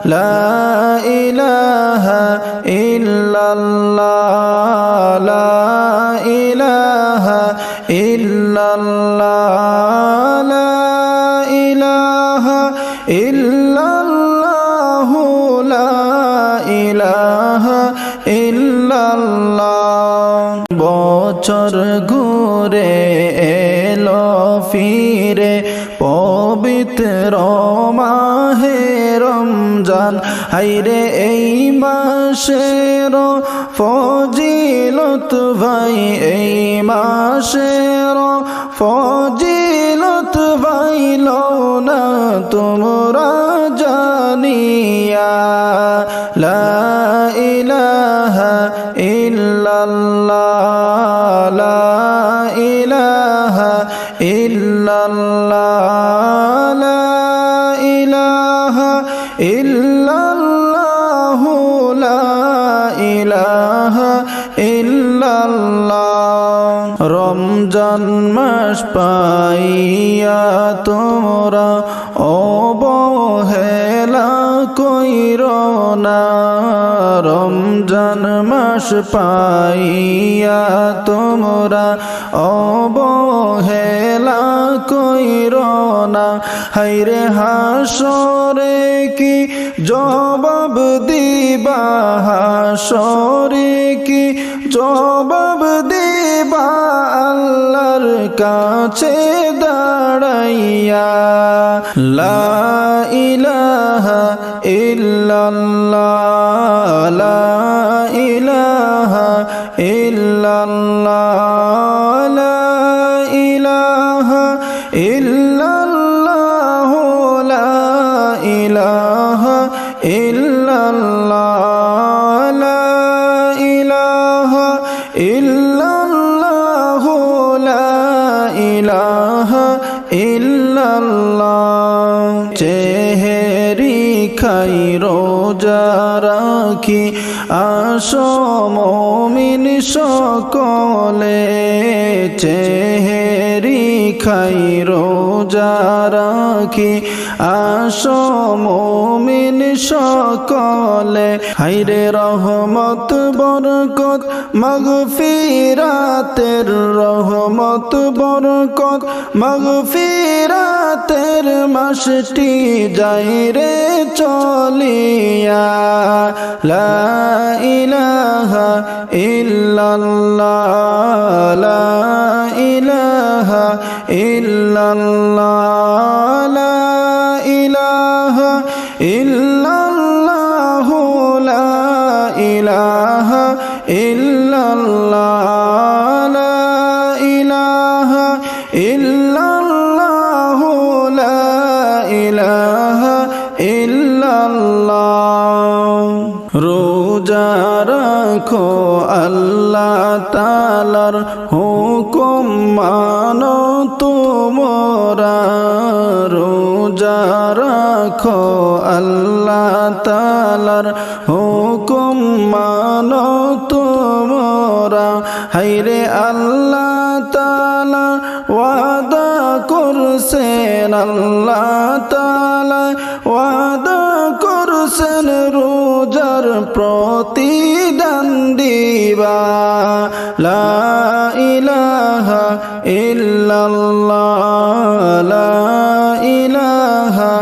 لا إله إلا الله لا إله إلا الله لا إله إلا الله لا إله إلا الله বছর ঘুরে এলো ফিরে পবিত্র মাহে রমজান। হাইরে এই মাসের ফজিলত ভাই, এই মাসের ফজিলত ভাইল না তোমরা জানিয়া। লা ইলাহা ইল্লাল্লাহ, লা ইলাহা ইল্লাল্লাহ। রমজান পাইয়া তোমরা অবহেলা কইর না। রমজান মাস পাইয়া তোমরা অবহেলা কইর না। হাইরে হাসরে কি জবাব দিবা? হাসরে কি জবাব দিবা? আল্লাহর কাছে দাঁড়াইয়া। লা ইলাহা ইল্লাল্লাহ। ইল্লাল্লাহ, লা ইলাহা ইল্লাল্লাহ, লা ইলাহা ইল্লাল্লাহ, লা ইলাহা ইল্লাল্লাহ, লা ইলাহা ইল্লাল্লাহ। খাই রোজা রাখি আসমিন সকলে চেহেরি খাই রোজা রাখি। আসমিন সকলে হাইরে রহমত বরকত মগফিরাতের রহমত বরকত মগফিরাতের মাসটি যাই রে চলিয়া। লা ইলাহা ইল্লাল্লাহ লা রাখো আল্লাহ তালার হুকুম মানো তোমরা, রোজা রাখো আল্লাহ তালার হুকুম মানো তোমরা। হাইরে আল্লাহ তালা ওয়াদা করছেন, আল্লাহ তালা করছেন রোজার প্রতি দিবা। লা ইলাহা ইল্লাল্লাহ লা ইলাহা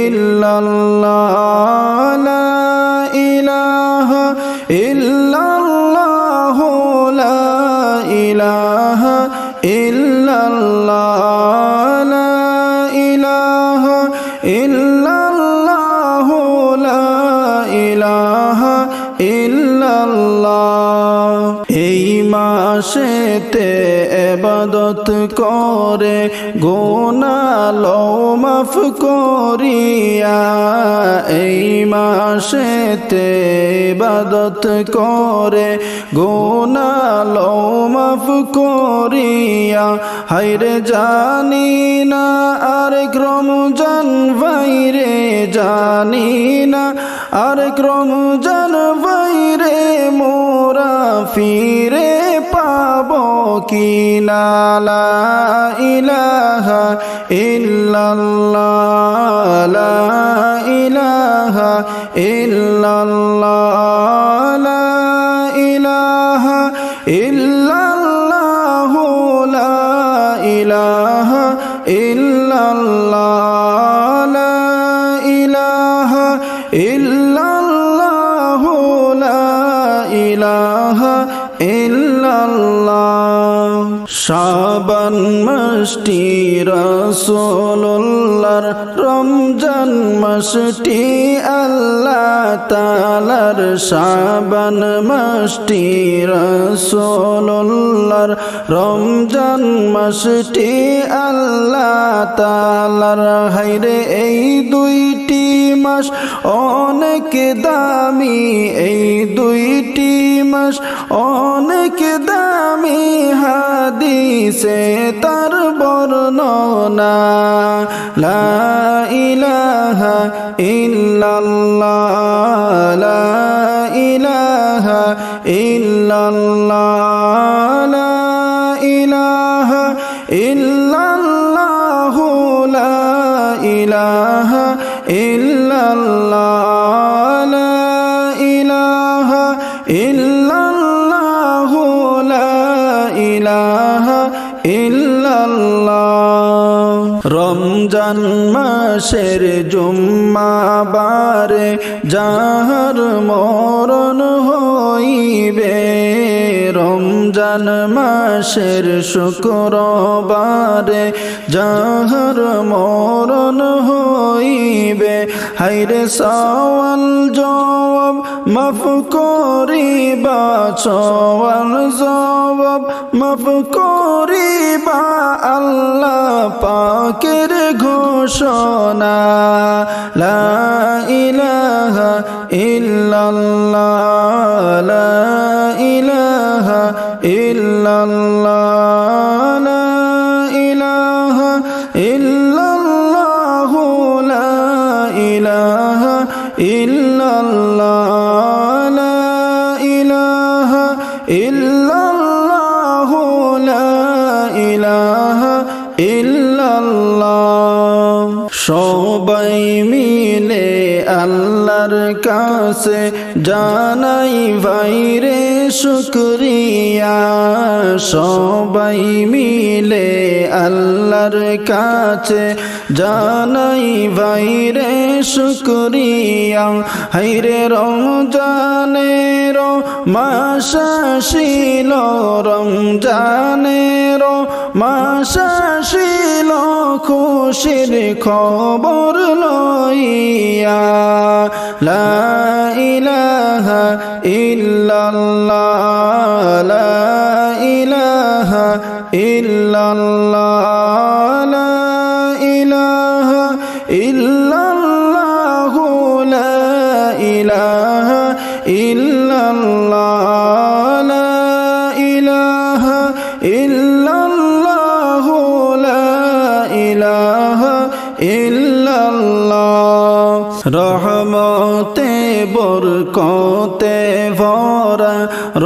ইল্লাল্লাহ। ইল্লাল্লাহ, এই মাসেতে এবাদত করে গোনালো মাফ করিয়া, এই মাসেতে এবাদত করে গোনালো মাফ করিয়া হাইরে জানি না আর রমজান ভাইরে জানি না আর রমজান ভাইরে মোরা ফিরে পাব কি? না ইলাহা ইল্লাল্লাহ, লা ইলাহা ইলাহা ইল্লাল্লাহ, লা ইলাহা ইল্লাল্লাহ। শাবান মাসটি রসোল্লার রমজান মাসটি আল্লাহ তালার শাবান মাসটি রসোল্লার রমজান মাসটি আল্লাহ তালার হাইরে এই দুইটি মাস অনেক দামি, এই দুইটি মাস অনেক দামি। হাদিসে তার বর্ণনা, লা ইলাহা ইল্লাল্লাহ, লা ইলাহা ইল্লাল্লাহ, লা ইলাহা ইল্লাল্লাহ, লা ইলাহা ইল্লাল্লাহ। রমজান মাসের জুম্মাবারে যাহার মরণ রমজান মাসের শুক্রবারে যাহার মরণ হইবে হাইরে সওয়াল জবাব মাফ করিবা, সওয়াল জবাব মাফ করিবা আল্লাহ পাকের ঘোষণা। লা ইলাহা ইল্লাল্লাহ, লা সবাই মিলে আল্লাহর কাছে জানাই ভাইরে শুক্রিয়া। সবাই মিলে আল্লাহর কাছে জানাই ভাইরে শুক্রিয়া। হাইরে রমজানের মাসাশিল রমজানের মাসাশিল খুশির খবর লইয়া। লা ইলাহা ইল্লাল্লাহ, লা ইলাহা ইল্লাল্লাহ। ইল্লাল্লাহ লা ইলাহা ইল্লাল্লাহ রহমতে বরকতে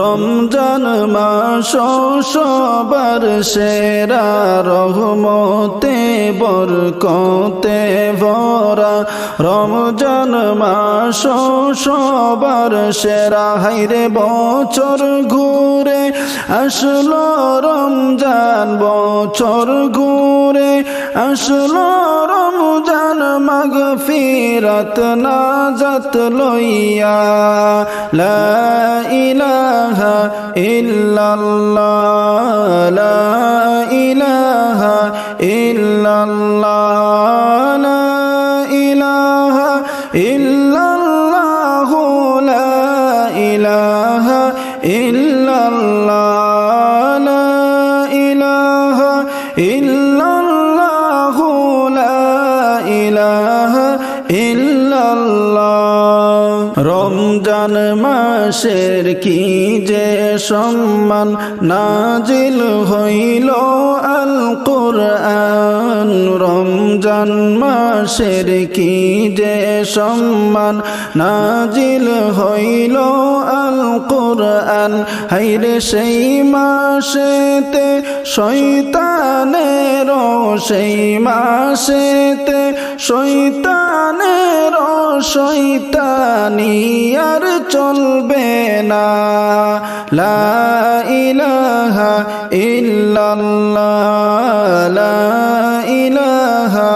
রমজান মাস সবার সেরা রহমতে, বরকতে ভরা রমজান মাস সবার সেরা। হাইরে বছর ঘুরে আসলো রমজান বছর ঘুরে আসলো রমজান মাগ ফিরত নাজত লইয়া লা ইলাহা ইল্লাল্লাহ লা ইলাহা ইল্লাল্লাহ। মাসের কি যে সম্মান নাজিল হইল আল কোরআন রমজান মাসের কি যে সম্মান নাজিল হইল আল কোরআন হাইরে সেই মাসেতে শৈতানের সেই মাসেতে শৈতানের শৈতানি আর চলবে না। লা ইলাহা ইল্লাল্লাহ লা ইলাহা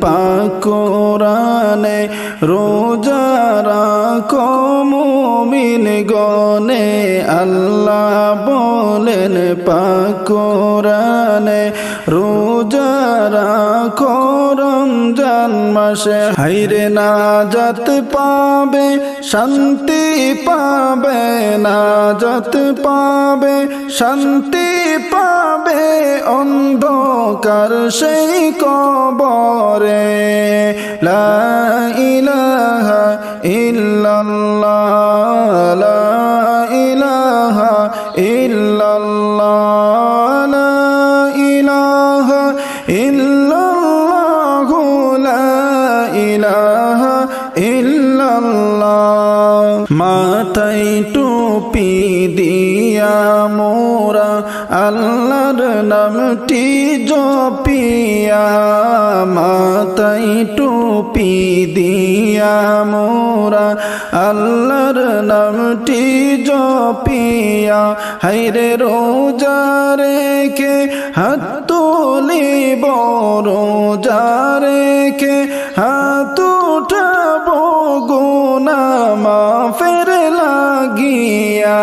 বলেন পাক কোরআনে রোজা মুমিন গনে। আল্লাহ বলেন পাকোরানে রোজা রাখো রমজান মাসে হাইরে না যাত পাবে, শান্তি পাবে না যাত পাবে, শান্তি পাবে অন্ধকার সেই কবরে। লা ইলাহা ইল্লাল্লাহ, লা ইলাহা ইল্লাল্লাহ, লা ইলাহা ইল্লাল্লাহ। মোরা আল্লাহর নামটি জপিয়া, মাথায় টুপি দিয়া মোরা আল্লাহর নামটি জপিয়া। হাইরে রোজা রেখে হাত তুলিব, রোজা রেখে হাত উঠাবো গুনা মাফের লাগিয়া।